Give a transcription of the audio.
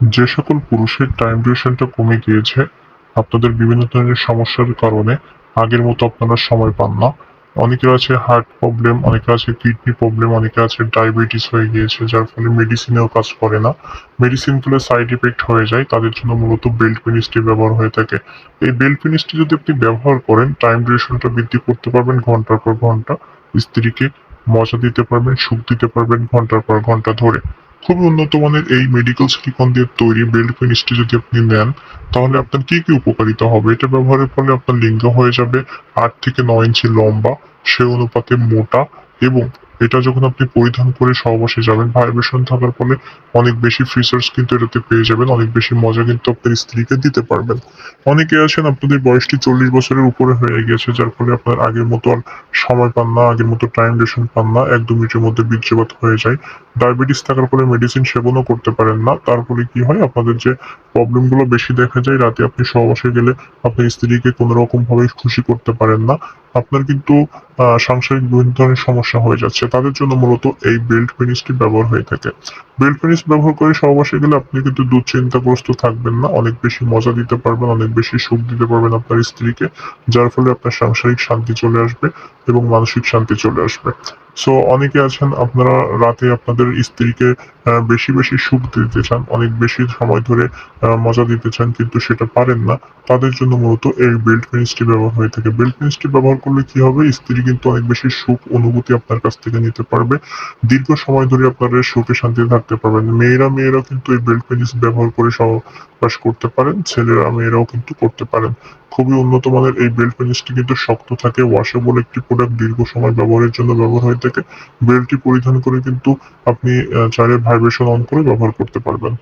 যে সকল পুরুষের টাইম ডিউরেশনটা কমে গিয়েছে, আপনাদের বিভিন্ন ধরনের সমস্যার কারণে আগের মতো আপনারা সময় পান না। অনেকের আছে হার্ট প্রবলেম অনেকের আছে কিডনি প্রবলেম অনেকের আছে ডায়াবেটিস হয়ে গিয়েছে, যার ফলে মেডিসিনেও কাজ করে না। মেডিসিনগুলো সাইড ইফেক্ট হয়ে যায়, তাদের জন্য মূলত বেল্ট ফিনিশটি ব্যবহার হয়ে থাকে। এই বেল্ট ফিনিশটি যদি আপনি ব্যবহার করেন টাইম ডিউরেশনটা বৃদ্ধি করতে পারবেন ঘণ্টার পর ঘণ্টা। স্ত্রীকে মজা দিতে পারবেন, সুখ দিতে পারবেন ঘণ্টার পর ঘণ্টা ধরে। খুবই উন্নত মানের এই মেডিকেল সিলিকন দিয়ে তৈরি বেল্ট ফিনিশটি যদি আপনি নেন, তাহলে আপনার কি কি উপকারিতা হবে? এটা ব্যবহারের ফলে আপনার লিঙ্গ হয়ে যাবে আট থেকে নয় ইঞ্চি লম্বা, সে অনুপাতে মোটা এবং এটা যখন আপনি পরিধান করে সহবাসে যাবেন ভাইব্রেশন থাকার ফলে অনেক বেশি ফিচার্স কিন্তু এটাতে পেয়ে যাবেন, অনেক বেশি মজা কিন্তু আপনার স্ত্রীকে দিতে পারবেন। অনেকে আছেন, আপনাদের বয়সটি চল্লিশ বছরের উপরে হয়ে গেছে যার ফলে আপনার আগের মতো আর সময় পান না, আগের মতো টাইম ডিউরেশন পান না, এক দু মিনিটের মধ্যে বীর্যপাত হয়ে যায়। ডায়াবেটিস থাকার ফলে মেডিসিন সেবনও করতে পারেন না, তার ফলে কি হয়, আপনাদের যে প্রবলেমগুলো বেশি দেখা যায়, রাতে আপনি সহবাসে গেলে আপনার স্ত্রীকে কোনো রকম ভাবে খুশি করতে পারেন না। আপনার কিন্তু সাংসারিক বিভিন্ন ধরনের সমস্যা হয়ে যাচ্ছে। তাদের জন্য মূলত এই বেল্ট ফিনিশটি ব্যবহার হয়ে থাকে। বেল্ট ফিনিশ ব্যবহার করে সহবাসে গেলে আপনি কিন্তু দুশ্চিন্তাগ্রস্ত থাকবেন না। অনেক বেশি মজা দিতে পারবেন, অনেক বেশি সুখ দিতে পারবেন আপনার স্ত্রীকে, যার ফলে আপনার সাংসারিক শান্তি চলে আসবে এবং মানসিক শান্তি চলে আসবে। সো অনেকে আছেন, আপনারা রাতে আপনাদের স্ত্রীকে বেশি বেশি সুখ দিতে চান, অনেক বেশি সময় ধরে মজা দিতে চান, কিন্তু সেটা পারেন না। তাদের জন্য মূলত এই বেল্ট ফিনিশটি ব্যবহার হয়ে থাকে। বেল্ট ফিনিশটি ব্যবহার করলে কি হবে? স্ত্রী কিন্তু অনেক বেশি সুখ অনুভূতি আপনার কাছ থেকে নিতে পারবে। দীর্ঘ সময় ধরে আপনারা সুখে শান্তিতে থাকতে পারবেন। মেয়েরা, মেয়েরাও কিন্তু এই বেল্ট ফিনিশ ব্যবহার করে সহবাস করতে পারেন, ছেলেরা, মেয়েরাও কিন্তু করতে পারেন। খুবই উন্নত মানের এই বেল্ট ফিনিশটি কিন্তু শক্ত থাকে ওয়াশেবল একটি প্রোডাক্ট দীর্ঘ সময় ব্যবহারের জন্য ব্যবহার হয়ে থাকে। বেল্টটি পরিধান করে কিন্তু আপনি চাইলে ভাইব্রেশন অন করে ব্যবহার করতে পারবেন।